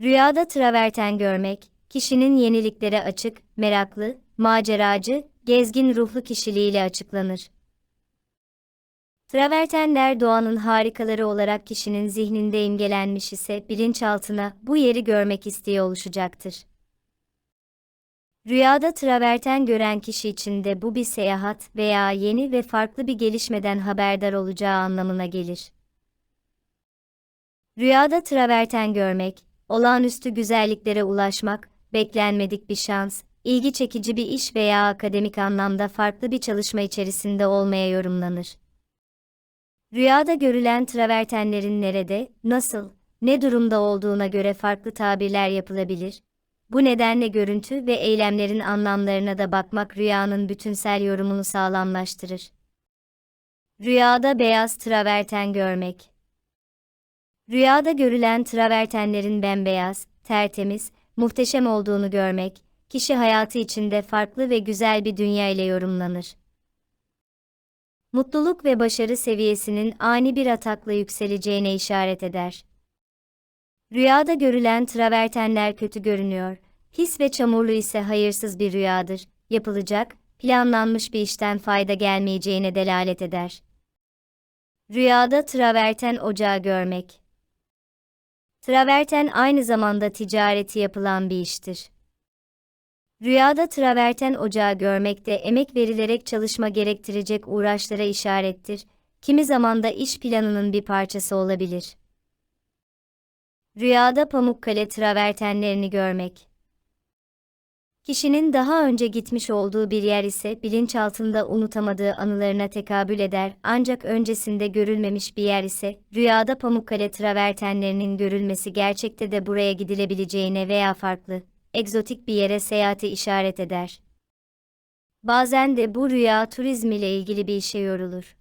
Rüyada traverten görmek, kişinin yeniliklere açık, meraklı, maceracı, gezgin ruhlu kişiliğiyle açıklanır. Travertenler doğanın harikaları olarak kişinin zihninde imgelenmiş ise bilinçaltına bu yeri görmek isteği oluşacaktır. Rüyada traverten gören kişi için de bu bir seyahat veya yeni ve farklı bir gelişmeden haberdar olacağı anlamına gelir. Rüyada traverten görmek, olağanüstü güzelliklere ulaşmak, beklenmedik bir şans, ilgi çekici bir iş veya akademik anlamda farklı bir çalışma içerisinde olmaya yorumlanır. Rüyada görülen travertenlerin nerede, nasıl, ne durumda olduğuna göre farklı tabirler yapılabilir. Bu nedenle görüntü ve eylemlerin anlamlarına da bakmak rüyanın bütünsel yorumunu sağlamlaştırır. Rüyada beyaz traverten görmek Rüyada görülen travertenlerin bembeyaz, tertemiz, muhteşem olduğunu görmek, kişi hayatı içinde farklı ve güzel bir dünya ile yorumlanır. Mutluluk ve başarı seviyesinin ani bir atakla yükseleceğine işaret eder. Rüyada görülen travertenler kötü görünüyor, pis ve çamurlu ise hayırsız bir rüyadır, yapılacak, planlanmış bir işten fayda gelmeyeceğine delalet eder. Rüyada traverten ocağı görmek Traverten aynı zamanda ticareti yapılan bir iştir. Rüyada traverten ocağı görmek de emek verilerek çalışma gerektirecek uğraşlara işarettir, kimi zaman da iş planının bir parçası olabilir. Rüyada Pamukkale travertenlerini görmek Kişinin daha önce gitmiş olduğu bir yer ise bilinçaltında unutamadığı anılarına tekabül eder ancak öncesinde görülmemiş bir yer ise rüyada Pamukkale travertenlerinin görülmesi gerçekte de buraya gidilebileceğine veya farklı, egzotik bir yere seyahati işaret eder. Bazen de bu rüya turizm ile ilgili bir işe yorulur.